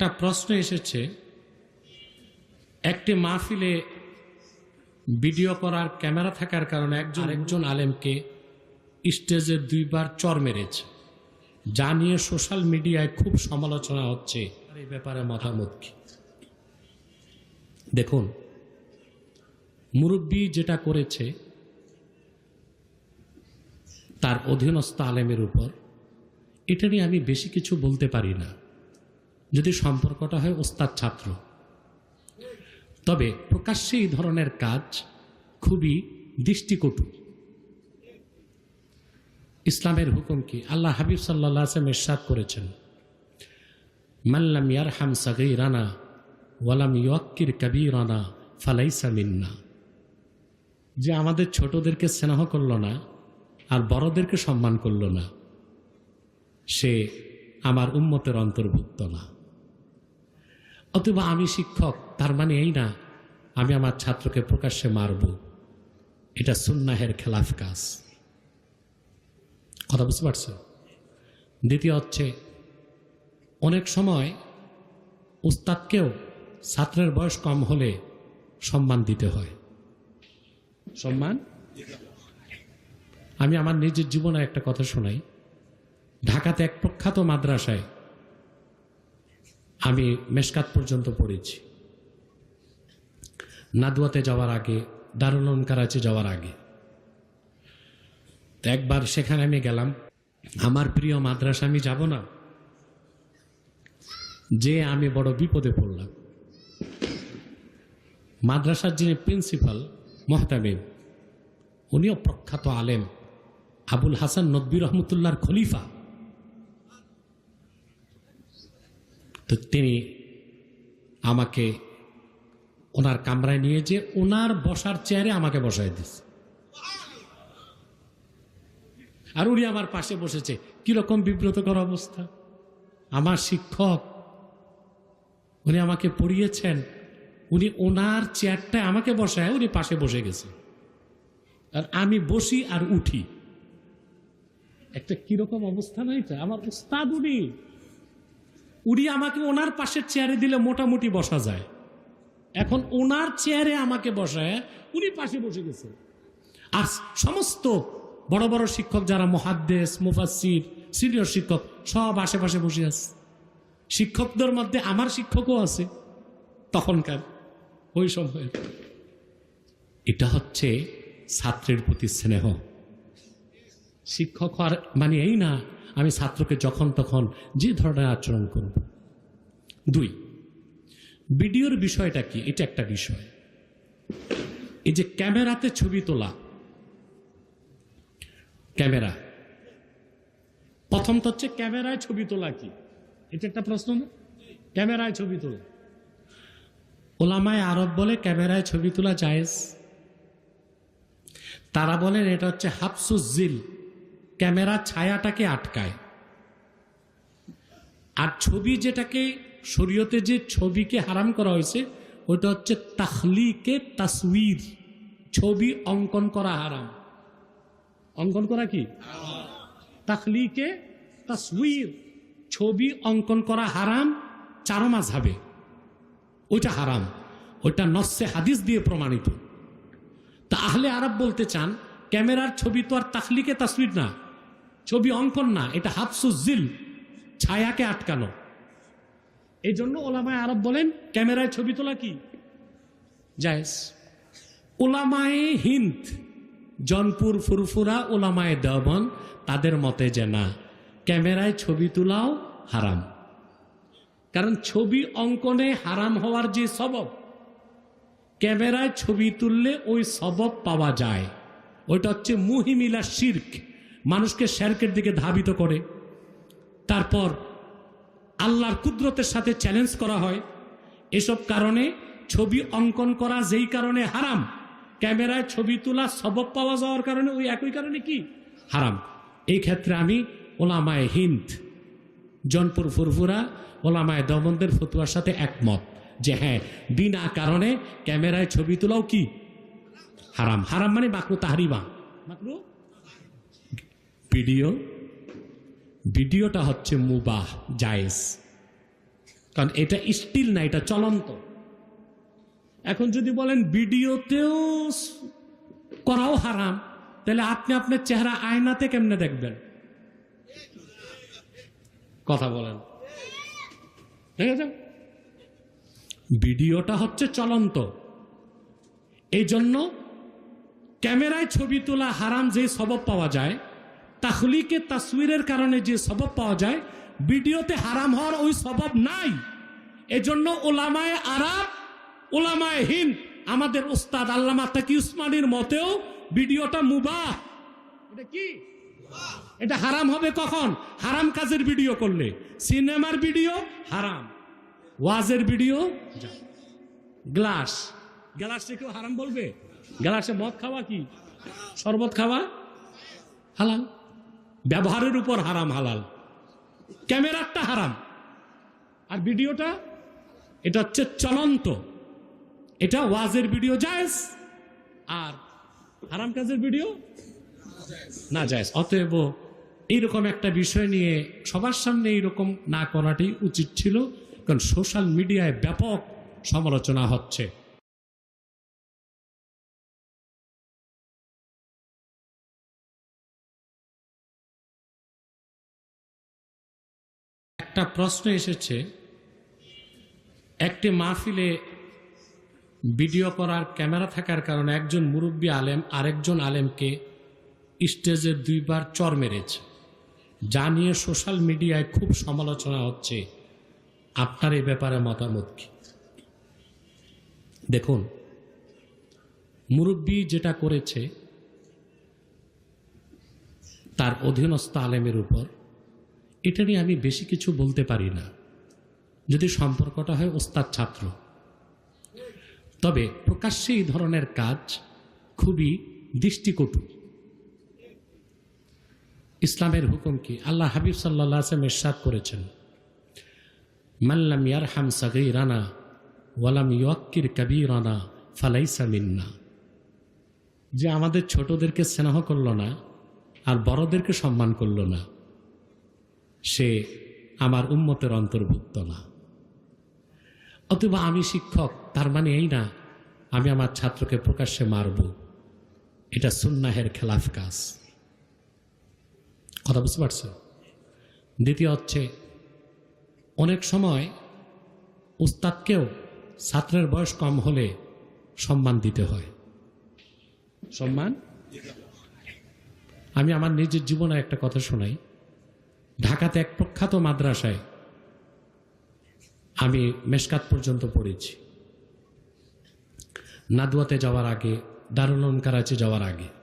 একটা প্রশ্ন এসেছে। একটি মাহফিলে ভিডিও করার ক্যামেরা থাকার কারণে একজন একজন আলেমকে স্টেজে দুইবার চর মেরেছে। যা নিয়ে সোশ্যাল মিডিয়ায় খুব সমালোচনা হচ্ছে। এই ব্যাপারে মতামত কি? দেখুন মুরব্বী যেটা করেছে তার অধীনস্থ আলেমের উপর এটা নিয়ে আমি বেশি কিছু বলতে পারি না। যদি সম্পর্কটা হয় ওস্তাদ ছাত্র। তবে প্রকাশ্যে এই ধরনের কাজ খুবই দৃষ্টিকটু। ইসলামের হুকুম কি? আল্লাহ হাবিব সাল্লাহ আসলাম এরশাদ করেছেন মাল্লাম ইয়ারহাম সাগই রানা ওয়ালাম ইয়ক্কির কবি রানা ফালাইসা মিন্না। যে আমাদের ছোটদেরকে স্নেহ করল না আর বড়দেরকে সম্মান করল না, সে আমার উন্মতের অন্তর্ভুক্ত না। অথবা আমি শিক্ষক, তার মানে এই না, আমি আমার ছাত্রকে প্রকাশ্যে মারব। এটা সুন্নাহের খেলাফ কাজ। কথা বুঝতে পারছ? দ্বিতীয় হচ্ছে, অনেক সময় উস্তাদকেও ছাত্রের বয়স কম হলে সম্মান দিতে হয়। সম্মান? আমি আমার নিজের জীবনে একটা কথা শোনাই। ঢাকাতে এক প্রখ্যাত মাদ্রাসায় আমি মেশকাত পর্যন্ত পড়েছি। নাদুয়াতে যাওয়ার আগে, দারুল করাচি যাওয়ার আগে। একবার সেখানে আমি গেলাম। আমার প্রিয় মাদ্রাসা, আমি যাব না? যে আমি বড় বিপদে পড়লাম। মাদ্রাসার যিনি প্রিন্সিপাল, মহতামিম, উনিও প্রখ্যাত আলেম, আবুল হাসান নব্বী রহমতুল্লাহর খলিফা। তো তিনি আমাকে ওনার কামরায় নিয়ে যে ওনার বসার চেয়ারে আমাকে বসায় দিচ্ছে আর উনি আমার পাশে বসেছে। কীরকম বিব্রতকর অবস্থা। আমার শিক্ষক, উনি আমাকে পড়িয়েছেন। উনি ওনার চেয়ারটায় আমাকে বসায়, উনি পাশে বসে গেছে। আর আমি বসি আর উঠি। একটা কীরকম অবস্থা না এটা? আমার উস্তাদ উনি। উনি আমাকে ওনার পাশের চেয়ারে দিলে মোটামুটি বসা যায়। এখন ওনার চেয়ারে আমাকে বসায়, উনি পাশে বসে গেছে। আর সমস্ত বড় বড় শিক্ষক যারা মহাদ্দেশ মুফাসির সিনিয়র শিক্ষক, সব আশেপাশে বসে আছে। শিক্ষকদের মধ্যে আমার শিক্ষকও আছে, তখনকার, ওই সময়ের। এটা হচ্ছে ছাত্রের প্রতি স্নেহ। শিক্ষক হওয়ার মানে এই না আমি ছাত্রকে যখন তখন যে ধরনের আচরণ করব। দুই, ভিডিওর বিষয়টা কি? এটা একটা বিষয়। এই যে ক্যামেরাতে ছবি তোলা। ক্যামেরা। প্রথম তো হচ্ছে ক্যামেরায় ছবি তোলা কি? এটা একটা প্রশ্ন না? ক্যামেরায় ছবি তোলা। ওলামায় আরব বলে ক্যামেরায় ছবি তোলা জায়েজ। তারা বলেন এটা হচ্ছে হাফসুজিল ক্যামেরা ছায়াটাকে আটকায়। আর ছবি যেটাকে, শরীয়তে যে ছবিকে হারাম করা হয়েছে ওটা হচ্ছে তাহলিকে তাসউইর ছবি অঙ্কন করা হারাম। অঙ্কন করা কি? তাহলিকে তাসউইর ছবি অঙ্কন করা হারাম, চারো মাঝাবে ওইটা হারাম। ওইটা নস্যে হাদিস দিয়ে প্রমাণিত। তা আহলে আরব বলতে চান, ক্যামেরার ছবি তো আর তাহলিকে তাসবির না। ছবি অঙ্কন না, এটা হাফসুজিল ছায়াকে আটকানো। এই জন্য ওলামায় আরব বলেন, ক্যামেরায় ছবি তোলা কি? জায়েজ। ওলামায়ে হিন্দ, জনপুর ফুরফুরা ওলামায়ে দেওবন তাদের মতে যে না, ক্যামেরায় ছবি তোলাও হারাম। কারণ ছবি অঙ্কনে হারাম হওয়ার যে সবব, ক্যামেরায় ছবি তুললে ওই সবব পাওয়া যায়। ওইটা হচ্ছে মুহিমিলা শির্ক। মানুষকে শেরকের দিকে ধাবিত করে। তারপর আল্লাহর কুদরতের সাথে চ্যালেঞ্জ করা হয়। এসব কারণে ছবি অঙ্কন করা যেই কারণে হারাম। ক্যামেরায় ছবি তোলা সবব পাওয়া যাওয়ার কারণে ওই একই কারণে কি? হারাম। এই ক্ষেত্রে আমি ওলামায় হিন্দ, জনপুর ফুরফুরা, ওলামায় দমনদের ফতুয়ার সাথে একমত যে হ্যাঁ বিনা কারণে ক্যামেরায় ছবি তোলাও কি? হারাম। হারাম মানে মাকরু তাহারিমা। মাকরু? ভিডিও, ভিডিওটা হচ্ছে মুবাহ, জায়েজ। কারণ এটা স্টিল না, এটা চলন্ত। এখন যদি বলেন ভিডিওতেও করাও হারাম, তাহলে আপনি আপনার চেহারা আয়নাতে কেমনে দেখবেন? কথা বলেন। ঠিক আছে? ভিডিওটা হচ্ছে চলন্ত। এই জন্য ক্যামেরায় ছবি তোলা হারাম, যে সবব পাওয়া যায় তাহলিকে তাসবিরের কারণে যে সবব পাওয়া যায়, ভিডিওতে হারাম হওয়ার ওই সবব নাই। এজন্য ওলামায় আরব, ওলামায় হিন্দ, আমাদের ওস্তাদ আল্লামা তাকি উসমানির মতেও ভিডিওটা মুবাহ। এটা কি? এটা হারাম হবে কখন? হারাম কাজের ভিডিও করলে। সিনেমার ভিডিও হারাম। ওয়াজের ভিডিও। গ্লাস। গ্লাসে কেউ হারাম বলবে? গ্লাসে মদ খাওয়া কি? শরবত খাওয়া হালাল? ব্যবহারের উপর হারাম হালাল। ক্যামেরাটা হারাম। আর ভিডিওটা, এটা হচ্ছে চলন্ত। এটা ওয়াজের ভিডিও, জায়েজ। আর হারাম কাজের ভিডিও? না, জায়েজ। অতএব এইরকম একটা বিষয় নিয়ে সবার সামনে এইরকম না করাটাই উচিত ছিল, কারণ সোশ্যাল মিডিয়ায় ব্যাপক সমালোচনা হচ্ছে। একটা প্রশ্ন এসেছে। একটি মাহফিলে ভিডিও করার ক্যামেরা থাকার কারণে একজন মুরব্বী আলেম আরেকজন আলেমকে স্টেজে দুইবার চর মেরেছে। যা নিয়ে সোশ্যাল মিডিয়ায় খুব সমালোচনা হচ্ছে। আপনার এই ব্যাপারে মতামত কি? দেখুন, মুরব্বী যেটা করেছে, তার অধীনস্থ আলেমের উপর এটা নিয়ে আমি বেশি কিছু বলতে পারি না। যদি সম্পর্কটা হয় ওস্তাদ ছাত্র। তবে প্রকাশ্যে এই ধরনের কাজ খুবই দৃষ্টিকটু। ইসলামের হুকুম কি? আল্লাহ হাবিব সাল্লাহ আসলাম এরশাদ করেছেন। মাল্লাম ইয়ারহাম সাগীরানা ওয়ালাম ইয়ক্কির কবিরানা ফালাইসা মিন্না। যে আমাদের ছোটদেরকে স্নেহ করল না, আর বড়দেরকে সম্মান করল না। সে আমার উম্মতের অন্তর্ভুক্ত না। অথবা আমি শিক্ষক, তার মানে এই না, আমি আমার ছাত্রকে প্রকাশ্যে মারব। এটা সুন্নাহের খেলাফ কাজ। কথা বুঝতে পারছেন দ্বিতীয় হচ্ছে, অনেক সময় উস্তাদকেও ছাত্রের বয়স কম হলে সম্মান দিতে হয়। সম্মান? আমি আমার নিজের জীবনে একটা কথা শোনাই। ঢাকাতে এক প্রখ্যাত মাদ্রাসায় আমি মেশকাত পর্যন্ত পড়েছি। নাদুয়াতে যাওয়ার আগে, দারুল কারাচি যাওয়ার আগে।